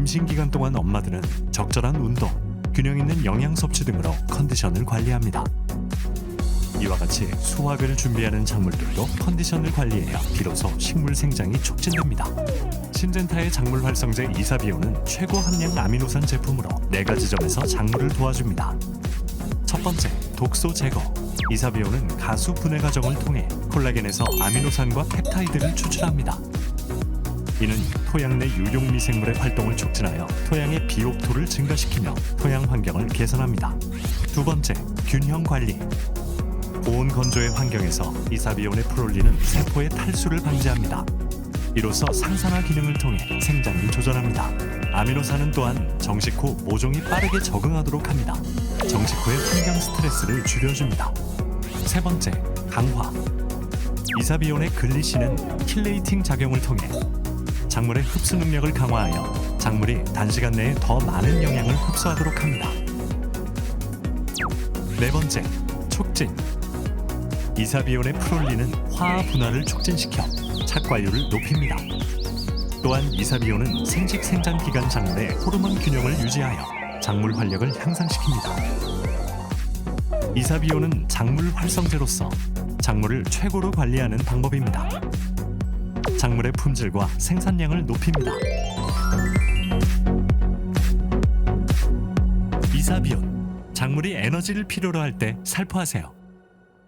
임신 기간 동안 엄마들은 적절한 운동, 균형 있는 영양 섭취 등으로 컨디션을 관리합니다. 이와 같이 수확을 준비하는 작물들도 컨디션을 관리해야 비로소 식물 생장이 촉진됩니다. 신젠타의 작물 활성제 이사비오는 최고 함량 아미노산 제품으로 네 가지 점에서 작물을 도와줍니다. 첫 번째, 독소 제거. 이사비오는 가수 분해 과정을 통해 콜라겐에서 아미노산과 펩타이드를 추출합니다. 이는 토양 내 유용 미생물의 활동을 촉진하여 토양의 비옥토를 증가시키며 토양 환경을 개선합니다. 두 번째, 균형 관리. 고온 건조의 환경에서 이사비온의 프롤린은 세포의 탈수를 방지합니다. 이로써 상산화 기능을 통해 생장을 조절합니다. 아미노산은 또한 정식 후 모종이 빠르게 적응하도록 합니다. 정식 후의 환경 스트레스를 줄여줍니다. 세 번째, 강화. 이사비온의 글리신은 킬레이팅 작용을 통해 작물의 흡수 능력을 강화하여 작물이 단시간 내에 더 많은 영양을 흡수하도록 합니다. 네 번째, 촉진. 이사비온의 프롤린은 화학 분화를 촉진시켜 착과율을 높입니다. 또한 이사비온은 생식 생장 기간 작물의 호르몬 균형을 유지하여 작물 활력을 향상시킵니다. 이사비온은 작물 활성제로서 작물을 최고로 관리하는 방법입니다. 작물의 품질과 생산량을 높입니다. 이사비온 작물이 에너지를 필요로 할 때 살포하세요.